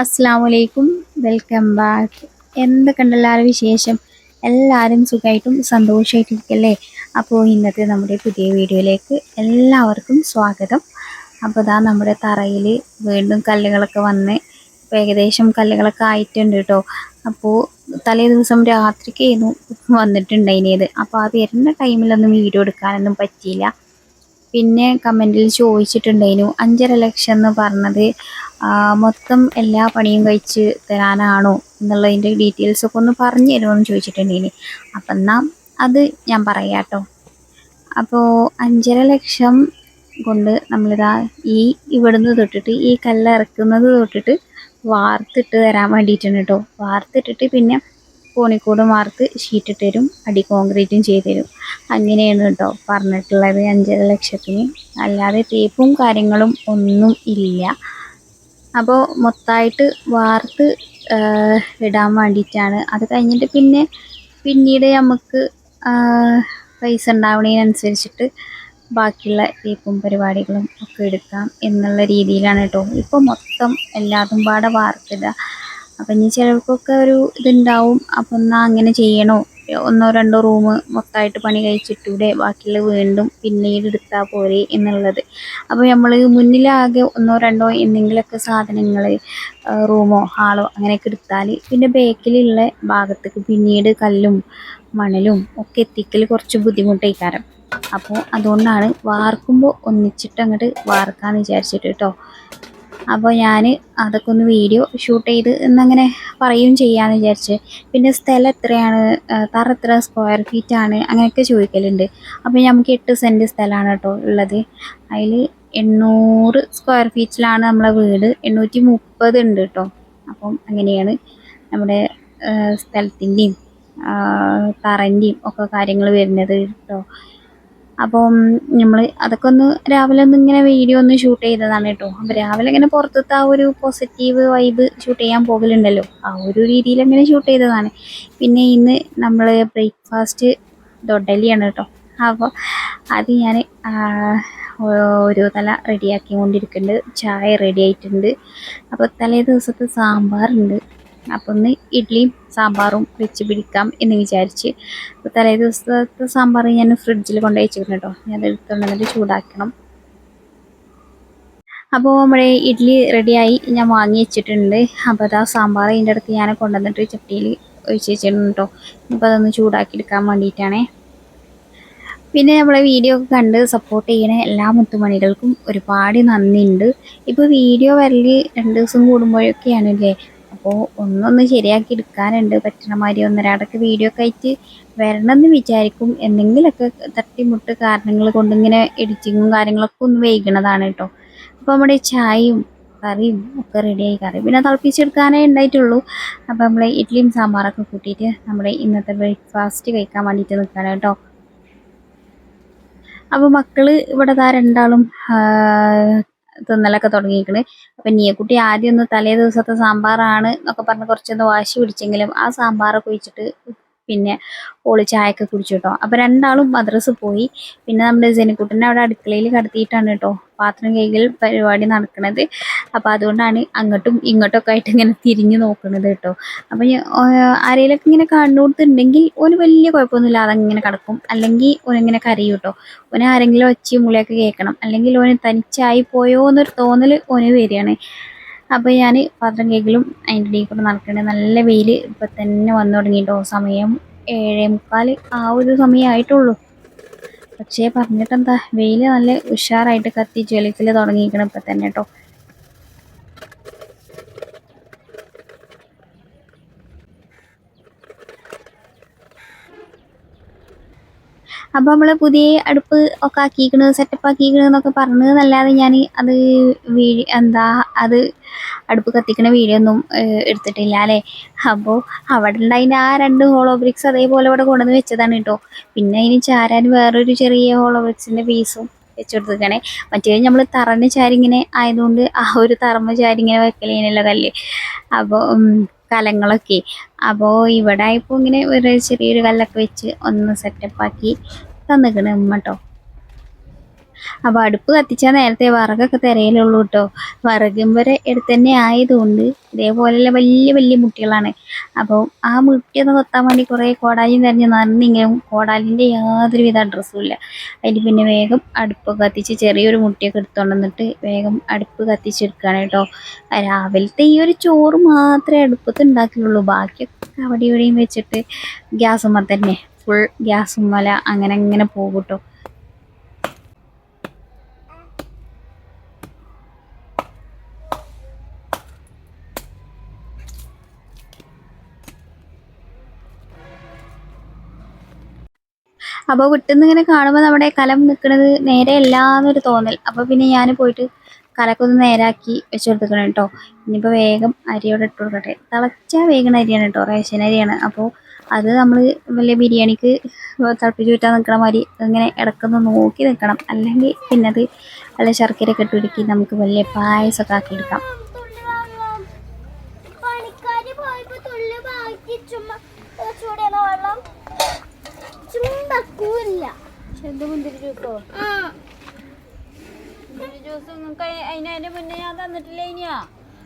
അസ്സാം വലൈക്കും welcome back. എന്തൊക്കെയുണ്ട് എല്ലാവരും വിശേഷം? എല്ലാവരും സുഖമായിട്ടും സന്തോഷമായിട്ടിരിക്കല്ലേ? അപ്പോൾ ഇന്നത്തെ നമ്മുടെ പുതിയ വീഡിയോയിലേക്ക് എല്ലാവർക്കും സ്വാഗതം. അപ്പോൾ ഇതാ നമ്മുടെ തറയിൽ വീണ്ടും കല്ലുകളൊക്കെ വന്ന് ഇപ്പോൾ ഏകദേശം കല്ലുകളൊക്കെ ആയിട്ടുണ്ട് കേട്ടോ. അപ്പോൾ തലേ ദിവസം രാത്രിക്കായിരുന്നു വന്നിട്ടുണ്ടായിനത് അപ്പോൾ അത് വരുന്ന ടൈമിലൊന്നും വീഡിയോ എടുക്കാനൊന്നും പറ്റിയില്ല. പിന്നെ കമന്റിൽ ചോദിച്ചിട്ടുണ്ടായിരുന്നു അഞ്ചര ലക്ഷം എന്ന് പറഞ്ഞത് മൊത്തം എല്ലാ പണിയും കഴിച്ച് തരാനാണോ എന്നുള്ളതിന്റെ ഡീറ്റെയിൽസ് ഒക്കെ ഒന്ന് പറഞ്ഞു തരുമെന്ന് ചോദിച്ചിട്ടുണ്ടെങ്കിൽ അപ്പം എന്നാൽ അത് ഞാൻ പറയാം കേട്ടോ. അപ്പോൾ അഞ്ചര ലക്ഷം കൊണ്ട് നമ്മളിതാ ഈ ഇവിടുന്ന് തൊട്ടിട്ട് ഈ കല്ല് ഇറക്കുന്നത് തൊട്ടിട്ട് വാർത്തിട്ട് തരാൻ വേണ്ടിയിട്ടാണ് കേട്ടോ. വാർത്തിട്ടിട്ട് പിന്നെ കോണിക്കൂട് വാർത്ത് ഷീറ്റിട്ട് തരും അടി കോൺക്രീറ്റും ചെയ്ത് തരും. അങ്ങനെയാണ് കേട്ടോ പറഞ്ഞിട്ടുള്ളത് അഞ്ചര ലക്ഷത്തിന്. അല്ലാതെ തേപ്പും കാര്യങ്ങളും ഒന്നും ഇല്ല. അപ്പോൾ മൊത്തമായിട്ട് വാർത്ത് ഇടാൻ വേണ്ടിയിട്ടാണ്. അത് കഴിഞ്ഞിട്ട് പിന്നെ പിന്നീട് നമുക്ക് പൈസ ഉണ്ടാവണതിനനുസരിച്ചിട്ട് ബാക്കിയുള്ള തേപ്പും പരിപാടികളും ഒക്കെ എടുക്കാം എന്നുള്ള രീതിയിലാണ് കേട്ടോ ഇപ്പോൾ മൊത്തം എല്ലാതും പാടെ വാർത്തിടുക. അപ്പം ഇനി ചിലർക്കൊക്കെ ഒരു ഇതുണ്ടാവും. അപ്പം എന്നാൽ അങ്ങനെ ചെയ്യണോ? ഒന്നോ രണ്ടോ റൂം മൊത്തമായിട്ട് പണി കഴിച്ചിട്ടൂടെ ബാക്കിയുള്ള വീണ്ടും പിന്നീട് എടുത്താൽ പോരെ എന്നുള്ളത്. അപ്പോൾ നമ്മൾ മുന്നിലാകെ ഒന്നോ രണ്ടോ എന്തെങ്കിലുമൊക്കെ സാധനങ്ങൾ റൂമോ ഹാളോ അങ്ങനെയൊക്കെ എടുത്താൽ പിന്നെ ബേക്കിലുള്ള ഭാഗത്തേക്ക് പിന്നീട് കല്ലും മണലും ഒക്കെ എത്തിക്കൽ കുറച്ച് ബുദ്ധിമുട്ടായിക്കാരം അപ്പോൾ അതുകൊണ്ടാണ് വാർക്കുമ്പോൾ ഒന്നിച്ചിട്ട് അങ്ങോട്ട് വാർക്കാന്ന് വിചാരിച്ചിട്ട് കേട്ടോ അപ്പോൾ ഞാൻ അതൊക്കെ ഒന്ന് വീഡിയോ ഷൂട്ട് ചെയ്ത് എന്നങ്ങനെ പറയുകയും ചെയ്യാമെന്ന് വിചാരിച്ച്. പിന്നെ സ്ഥലം എത്രയാണ്? തറ എത്ര സ്ക്വയർ ഫീറ്റ് ആണ്? അങ്ങനെയൊക്കെ ചോദിക്കലുണ്ട്. അപ്പോൾ നമുക്ക് എട്ട് സെന്റ് സ്ഥലമാണ് കേട്ടോ ഉള്ളത്. അതിൽ എണ്ണൂറ് സ്ക്വയർ ഫീറ്റിലാണ് നമ്മളെ വീട്. എണ്ണൂറ്റി മുപ്പത് ഉണ്ട് കേട്ടോ. അപ്പം അങ്ങനെയാണ് നമ്മുടെ സ്ഥലത്തിന്റെയും തറന്റെയും ഒക്കെ കാര്യങ്ങൾ വരുന്നത് കേട്ടോ. അപ്പം നമ്മൾ അതൊക്കെ ഒന്ന് രാവിലെ ഒന്ന് ഇങ്ങനെ വീഡിയോ ഒന്ന് ഷൂട്ട് ചെയ്തതാണ് കേട്ടോ. അപ്പോൾ രാവിലെ ഇങ്ങനെ പുറത്തത്തെ ആ ഒരു പോസിറ്റീവ് വൈബ് ഷൂട്ട് ചെയ്യാൻ പോകലുണ്ടല്ലോ. ആ ഒരു രീതിയിൽ അങ്ങനെ ഷൂട്ട് ചെയ്തതാണ്. പിന്നെ ഇന്ന് നമ്മൾ ബ്രേക്ക്ഫാസ്റ്റ് ദൊഡലിയാണ് കേട്ടോ. അപ്പോൾ അത് ഞാൻ ഓരോ തല റെഡിയാക്കി കൊണ്ടിരിക്കുന്നുണ്ട് ചായ റെഡി ആയിട്ടുണ്ട്. അപ്പോൾ തലേ ദിവസത്തെ സാമ്പാറുണ്ട്. അപ്പോൾ ഒന്ന് ഇഡ്ഡലിയും സാമ്പാറും വെച്ച് പിടിക്കാം എന്ന് വിചാരിച്ച്. അപ്പോൾ തലേ ദിവസത്തെ സാമ്പാർ ഞാൻ ഫ്രിഡ്ജിൽ കൊണ്ട് വെച്ചിരുന്നു കേട്ടോ ഞാൻ അത് എടുത്തുകൊണ്ട് വന്നിട്ട് ചൂടാക്കണം. അപ്പോൾ നമ്മുടെ ഇഡ്ഡലി റെഡിയായി. ഞാൻ വാങ്ങി വെച്ചിട്ടുണ്ട്. അപ്പോൾ അതാ സാമ്പാർ ഇതിന്റെ അടുത്ത് ഞാൻ കൊണ്ടുവന്നിട്ട് ചട്ടിയിൽ ഒഴിച്ച് വെച്ചിട്ടുണ്ട് കേട്ടോ അപ്പോൾ അതൊന്ന് ചൂടാക്കി എടുക്കാൻ വേണ്ടിയിട്ടാണേ. പിന്നെ നമ്മളെ വീഡിയോ ഒക്കെ കണ്ട് സപ്പോർട്ട് ചെയ്യണ എല്ലാ മുത്തുമണികൾക്കും ഒരുപാട് നന്ദിയുണ്ട്. ഇപ്പോൾ വീഡിയോ വരൽ രണ്ട് ദിവസം കൂടുമ്പോഴൊക്കെയാണല്ലേ? അപ്പോൾ ഒന്നൊന്ന് ശരിയാക്കി എടുക്കാനുണ്ട്. പറ്റണ മാതിരി ഒന്നരാടൊക്കെ വീഡിയോ ഒക്കെ ആയിട്ട് വരണമെന്ന് വിചാരിക്കും. എന്തെങ്കിലുമൊക്കെ തട്ടിമുട്ട് കാരണങ്ങൾ കൊണ്ടിങ്ങനെ എഡിറ്റിങ്ങും കാര്യങ്ങളൊക്കെ ഒന്ന് വൈകണതാണ് കേട്ടോ അപ്പോൾ നമ്മുടെ ചായയും കറിയും ഒക്കെ റെഡിയായി കറി പിന്നെ തിളപ്പിച്ചെടുക്കാനേ ഉണ്ടായിട്ടുള്ളൂ അപ്പോൾ നമ്മൾ ഇഡ്ഡലിയും സാമ്പാറൊക്കെ കൂട്ടിയിട്ട് നമ്മുടെ ഇന്നത്തെ ബ്രേക്ക്ഫാസ്റ്റ് കഴിക്കാൻ വേണ്ടിയിട്ട് നിൽക്കുകയാണ് കേട്ടോ അപ്പോൾ മക്കൾ ഇവിടെ താ രണ്ടാളും തിന്നലൊക്കെ തുടങ്ങിയിരിക്കണ് അപ്പം നീയക്കുട്ടി ആദ്യം ഒന്ന് തലേ ദിവസത്തെ സാമ്പാറാണ് എന്നൊക്കെ പറഞ്ഞ് കുറച്ചൊന്ന് വാശി പിടിച്ചെങ്കിലും ആ സാമ്പാറൊക്കെ ഒഴിച്ചിട്ട് പിന്നെ ഓൾ ചായയൊക്കെ കുടിച്ചു കേട്ടോ അപ്പൊ രണ്ടാളും മദ്രസ് പോയി. പിന്നെ നമ്മുടെ ജനിക്കുട്ടനെ അവിടെ അടുക്കളയിൽ കടത്തിയിട്ടാണ് കേട്ടോ പാത്രം കൈകൾ പരിപാടി നടക്കുന്നത് അപ്പോൾ അതുകൊണ്ടാണ് അങ്ങോട്ടും ഇങ്ങോട്ടും ഒക്കെ ആയിട്ട് ഇങ്ങനെ തിരിഞ്ഞു നോക്കുന്നത് കേട്ടോ അപ്പം ആരെയിലൊക്കെ ഇങ്ങനെ കണ്ടുകൊടുത്തിട്ടുണ്ടെങ്കിൽ ഒരു വലിയ കുഴപ്പമൊന്നുമില്ല. അതങ്ങനെ കിടക്കും. അല്ലെങ്കിൽ ഓനിങ്ങനെ കരയും കേട്ടോ ഓനെ ആരെങ്കിലും ഒച്ചയും മുളിയൊക്കെ കേൾക്കണം. അല്ലെങ്കിൽ ഓന് തനിച്ചായി പോയോ എന്നൊരു തോന്നൽ ഓന് വരികയാണ്. അപ്പോൾ ഞാൻ പാത്രം കേക്കിലും അതിന്റെ ഇടയിൽ കൂടെ നടക്കണേ. നല്ല വെയിൽ ഇപ്പം തന്നെ വന്നു തുടങ്ങിയിട്ടോ. സമയം ഏഴേ മുക്കാൽ ആ ഒരു സമയമായിട്ടുള്ളൂ പക്ഷേ പറഞ്ഞിട്ടെന്താ? വെയിൽ നല്ല ഉഷാറായിട്ട് കത്തി ജ്വലിക്കൽ തുടങ്ങിയിരിക്കണം ഇപ്പം തന്നെ കേട്ടോ അപ്പോൾ നമ്മൾ പുതിയ അടുപ്പ് ഒക്കെ ആക്കിക്കണ് സെറ്റപ്പ് ആക്കിക്കണ് എന്നൊക്കെ പറഞ്ഞതെന്നല്ലാതെ ഞാൻ അത് വീഴ് എന്താ അത് അടുപ്പ് കത്തിക്കണ വീഡിയോ ഒന്നും എടുത്തിട്ടില്ല അല്ലേ? അപ്പോൾ അവിടെ ഉണ്ടായിരുന്ന ആ രണ്ട് ഹോളോ ബ്രിക്സ് അതേപോലെ ഇവിടെ കൊണ്ടുവന്ന് വെച്ചതാണ് കേട്ടോ പിന്നെ അതിന് ചാരാൻ വേറൊരു ചെറിയ ഹോളോ ബ്രിക്സിന്റെ പീസും വെച്ചെടുത്തേക്കണേ മറ്റേ നമ്മൾ തറഞ്ഞ ചാരിങ്ങനെ ആയതുകൊണ്ട് ആ ഒരു തറമ്മ ചാരിങ്ങനെ വെക്കലേനല്ലോ കല്ല് അപ്പോൾ കലങ്ങളൊക്കെ അപ്പോൾ ഇവിടെ ഇപ്പോൾ ഇങ്ങനെ ഒരു ചെറിയൊരു കല്ലൊക്കെ വെച്ച് ഒന്ന് സെറ്റപ്പ് ആക്കി ഉമ്മ കേട്ടോ അപ്പോൾ അടുപ്പ് കത്തിച്ചാൽ നേരത്തെ വിറകൊക്കെ തിരയിലുള്ളൂ കേട്ടോ. വിറകും വരെ എടുത്തന്നെ ആയതുകൊണ്ട് ഇതേപോലെയുള്ള വലിയ വലിയ മുട്ടികളാണ്. അപ്പോൾ ആ മുട്ടിയൊന്ന് കൊത്താൻ വേണ്ടി കുറേ കോടാലിയും തിരഞ്ഞു നടന്നെങ്കിലും കോടാലിന്റെ യാതൊരുവിധ അഡ്രസ്സും ഇല്ല. അതിൽ പിന്നെ വേഗം അടുപ്പ് കത്തിച്ച് ചെറിയൊരു മുട്ടിയൊക്കെ എടുത്തുകൊണ്ട് വേഗം അടുപ്പ് കത്തിച്ചെടുക്കുകയാണ് കേട്ടോ. രാവിലത്തെ ഈ ഒരു ചോറ് മാത്രമേ അടുപ്പത്ത് ഉണ്ടാക്കിയുള്ളൂ. ബാക്കിയൊക്കെ അവിടെ ഇവിടെയും വെച്ചിട്ട് ഗ്യാസുമ്മ തന്നെ. ഫുൾ ഗ്യാസുമ്മല അങ്ങനെ അങ്ങനെ പോകും കേട്ടോ. അപ്പോൾ വിട്ടുന്ന് ഇങ്ങനെ കാണുമ്പോൾ നമ്മുടെ കലം നിൽക്കുന്നത് നേരെ എല്ലാന്നൊരു തോന്നൽ. അപ്പോൾ പിന്നെ ഞാൻ പോയിട്ട് കലക്കെ ഒന്ന് നേരാക്കി വെച്ച് കൊടുത്തിക്കണം കേട്ടോ ഇനിയിപ്പോൾ വേഗം അരിയോടെ ഇട്ട് കൊടുക്കട്ടെ. തിളച്ചാൽ വേഗം അരിയാണ് കേട്ടോ റേഷൻ അരിയാണ്. അപ്പോൾ അത് നമ്മൾ വലിയ ബിരിയാണിക്ക് തിളപ്പിച്ച് ചുറ്റാൻ നിൽക്കണ മാതിരി ഇങ്ങനെ ഇടക്കൊന്ന് നോക്കി നിൽക്കണം അല്ലെങ്കിൽ പിന്നെ അത് നല്ല ശർക്കരയൊക്കെ ഇട്ട് ഉരുക്കി നമുക്ക് വലിയ പായസമൊക്കെ ആക്കിയെടുക്കാം ചുമ്മാ വെള്ളം ചുണ്ടക്കൂല്ല. എന്ത് മുന്തിരി ജ്യൂസോ? ആ. മുന്തിരി ജ്യൂസ് നിങ്ങൾക്ക് അതിനതിന്റെ മുന്നേ ഞാൻ തന്നിട്ടില്ല ഇനിയാ?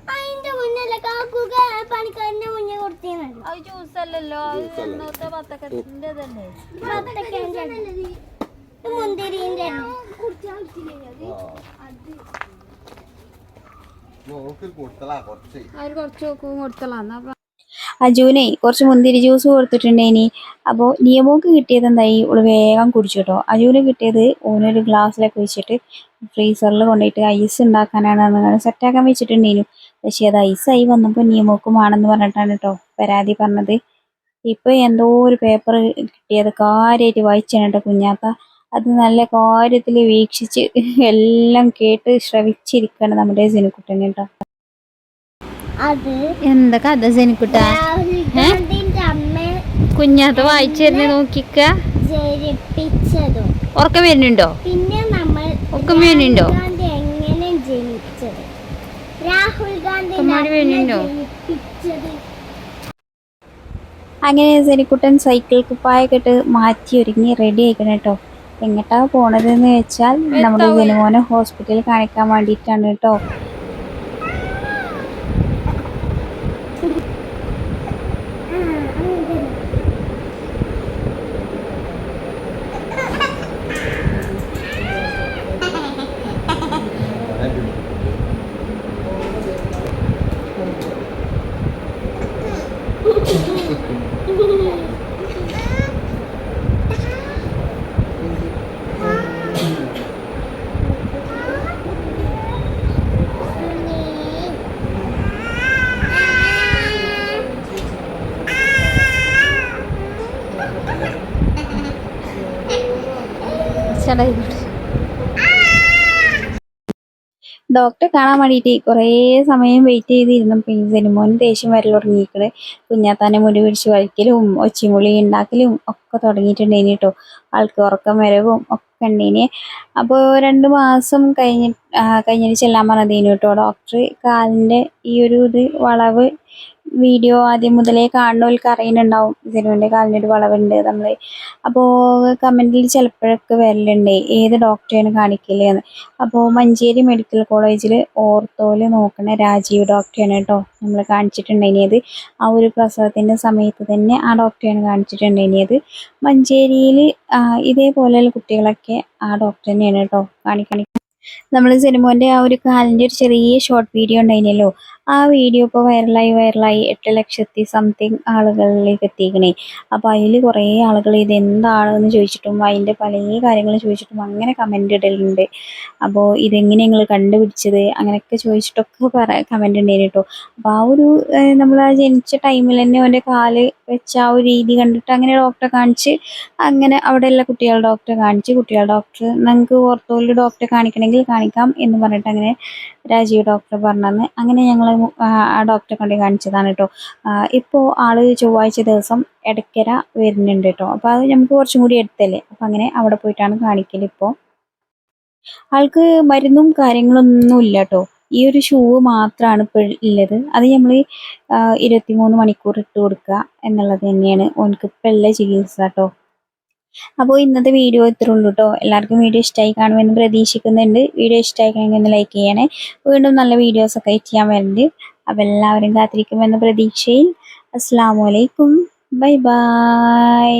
അതിന്റെ മുന്നല്ല കാക്കുക പണിക്കാരന്റെ മുന്നേ കൊടുത്തേ അത് ജ്യൂസ് അല്ലല്ലോ അത് എന്നത്തെ പത്തക്കത്തിന്റെ ഇതല്ലേ. മുന്തിരിന്റെ. നോക്കി കൊടുത്തലാ കുറച്ച്. അവർ കുറച്ച് നോക്കും കൊടുത്തളാ. എന്നാ അജുവിനെ കുറച്ച് മുന്തിരി ജ്യൂസ് കൊടുത്തിട്ടുണ്ടേനി അപ്പോൾ നിയമോക്ക് കിട്ടിയത് എന്തായി? ഓൾ വേഗം കുടിച്ചു കേട്ടോ. അജുവിന് കിട്ടിയത് ഓനൊരു ഗ്ലാസ്സിലൊക്കെ വെച്ചിട്ട് ഫ്രീസറിൽ കൊണ്ടുപോയിട്ട് ഐസ് ഉണ്ടാക്കാനാണ് അങ്ങനെ സെറ്റാക്കാൻ വെച്ചിട്ടുണ്ടേനു. പക്ഷേ അത് ഐസായി വന്നപ്പോൾ നിയമോക്കുമാണെന്ന് പറഞ്ഞിട്ടാണ് കേട്ടോ പരാതി പറഞ്ഞത്. ഇപ്പോൾ എന്തോ ഒരു പേപ്പർ കിട്ടിയത് കാര്യമായിട്ട് വായിച്ചാണ് കേട്ടോ കുഞ്ഞാത്ത അത് നല്ല കാര്യത്തിൽ വീക്ഷിച്ച് എല്ലാം കേട്ട് ശ്രവിച്ചിരിക്കുകയാണ് നമ്മുടെ സിനിക്കുട്ടൻ കേട്ടോ. എന്താ കഥ ജനിക്കുട്ട? കുഞ്ഞാത്ത വായിച്ചിരുന്ന് നോക്കിക്ക. ഉറക്കം വരുന്നുണ്ടോ? പിന്നെ നമ്മൾ ഉറക്കം വരുന്നുണ്ടോ? എങ്ങനെ ജനിച്ചത്? രാഹുൽ ഗാന്ധി? അങ്ങനെ സെനിക്കുട്ടൻ സൈക്കിൾ കുപ്പായൊക്കെ ഇട്ട് മാറ്റി ഒരുങ്ങി റെഡി ആയിക്കണം കേട്ടോ എങ്ങട്ടാ പോണതെന്ന് വെച്ചാൽ നമ്മുടെ ജനമോനെ ജനുമോനെ ഹോസ്പിറ്റലിൽ കാണിക്കാൻ വേണ്ടിയിട്ടാണ് കേട്ടോ ഡോക്ടറെ കാണാൻ വേണ്ടിയിട്ട് കുറേ സമയം വെയിറ്റ് ചെയ്തിരുന്നപ്പോൾ ഈ സിനിമോന് ദേഷ്യം വരൽ കുഞ്ഞാത്താനെ മുടി പിടിച്ച് വലിക്കലും ഒച്ചിമുളി ഉണ്ടാക്കലും ഒക്കെ തുടങ്ങിയിട്ടുണ്ടേനി കേട്ടോ ആൾക്ക് ഉറക്കം വരവും ഒക്കെ ഉണ്ടേനി അപ്പോൾ രണ്ട് മാസം കഴിഞ്ഞ് കഴിഞ്ഞിട്ട് ചെല്ലാൻ പറഞ്ഞതേനു കേട്ടോ ഡോക്ടർ കാലിന്റെ ഈ ഒരു ഇത് വളവ് വീഡിയോ ആദ്യം മുതലേ കാണുന്നവർക്ക് അറിയുന്നുണ്ടാവും. ജനുവിന്റെ കാലിനൊരു വളവുണ്ട് നമ്മൾ അപ്പോൾ കമന്റിൽ ചിലപ്പോഴൊക്കെ വരലുണ്ട്. ഏത് ഡോക്ടറെയാണ് കാണിക്കലെന്ന് അപ്പോൾ മഞ്ചേരി മെഡിക്കൽ കോളേജിൽ ഓർത്തോയിൽ നോക്കുന്ന രാജീവ് ഡോക്ടറെയാണ് കേട്ടോ നമ്മൾ കാണിച്ചിട്ടുണ്ടായിനിയത് ആ ഒരു പ്രസവത്തിന്റെ സമയത്ത് തന്നെ ആ ഡോക്ടറെയാണ് കാണിച്ചിട്ടുണ്ടായിനിയത് മഞ്ചേരിയിൽ ഇതേപോലെയുള്ള കുട്ടികളൊക്കെ ആ ഡോക്ടർ തന്നെയാണ് കേട്ടോ കാണിക്കണി നമ്മൾ സിനിമോന്റെ ആ ഒരു കാലിന്റെ ഒരു ചെറിയ ഷോർട്ട് വീഡിയോ ഉണ്ടായിരുന്നല്ലോ ആ വീഡിയോ ഇപ്പോൾ വൈറലായി വൈറലായി എട്ട് ലക്ഷത്തി സംതിങ് ആളുകളിലേക്ക് എത്തിക്കണേ അപ്പോൾ അതിൽ കുറേ ആളുകൾ ഇത് എന്താണെന്ന് ചോദിച്ചിട്ടും അതിന്റെ പല കാര്യങ്ങൾ ചോദിച്ചിട്ടും അങ്ങനെ കമന്റ് ഇടലുണ്ട്. അപ്പോൾ ഇതെങ്ങനെ ഞങ്ങൾ കണ്ടുപിടിച്ചത്? അങ്ങനെയൊക്കെ ചോദിച്ചിട്ടൊക്കെ പറ കമന്റ് ഉണ്ടായിരുന്നു കേട്ടോ. അപ്പോൾ ആ ഒരു നമ്മൾ ആ ജനിച്ച ടൈമിൽ തന്നെ അവന്റെ കാൽ വെച്ച ആ ഒരു രീതി കണ്ടിട്ട് അങ്ങനെ ഡോക്ടറെ കാണിച്ച് അങ്ങനെ അവിടെയുള്ള കുട്ടികളുടെ ഡോക്ടറെ കാണിച്ച് കുട്ടികളുടെ ഡോക്ടർ നിങ്ങൾക്ക് ഓർത്തോയിൽ ഡോക്ടറെ കാണിക്കണമെങ്കിൽ കാണിക്കാം എന്ന് പറഞ്ഞിട്ട് അങ്ങനെ രാജീവ് ഡോക്ടർ പറഞ്ഞു അങ്ങനെ ഞങ്ങൾ ആ ഡോക്ടറെ കൊണ്ട് കാണിച്ചതാണ് കേട്ടോ ഇപ്പോൾ ആൾ ചൊവ്വാഴ്ച ദിവസം ഇടയ്ക്കര വരുന്നുണ്ട് കേട്ടോ അപ്പോൾ അത് നമുക്ക് കുറച്ചും കൂടി എടുത്തല്ലേ? അപ്പം അങ്ങനെ അവിടെ പോയിട്ടാണ് കാണിക്കൽ ഇപ്പോൾ ആൾക്ക് മരുന്നും കാര്യങ്ങളൊന്നും ഇല്ല കേട്ടോ ഈ ഒരു ഷൂ മാത്രമാണ് ഇപ്പോൾ ഉള്ളത് അത് നമ്മൾ ഇരുപത്തിമൂന്ന് മണിക്കൂർ ഇട്ട് കൊടുക്കുക എന്നുള്ളത് തന്നെയാണ്. ഓനക്ക് ഇപ്പം ഉള്ള ചികിത്സ കേട്ടോ അപ്പോൾ ഇന്നത്തെ വീഡിയോ ഇത്രേ ഉള്ളൂ കേട്ടോ എല്ലാവർക്കും വീഡിയോ ഇഷ്ടമായി കാണുമെന്ന് പ്രതീക്ഷിക്കുന്നുണ്ട്. വീഡിയോ ഇഷ്ടമായിക്കണമെങ്കിൽ ഒന്ന് ലൈക്ക് ചെയ്യണേ. വീണ്ടും നല്ല വീഡിയോസൊക്കെ ചെയ്യാൻ വരുന്നുണ്ട് അപ്പോൾ എല്ലാവരും കാത്തിരിക്കുമെന്ന പ്രതീക്ഷയിൽ. അസ്സാം വലൈക്കും ബൈ ബൈ.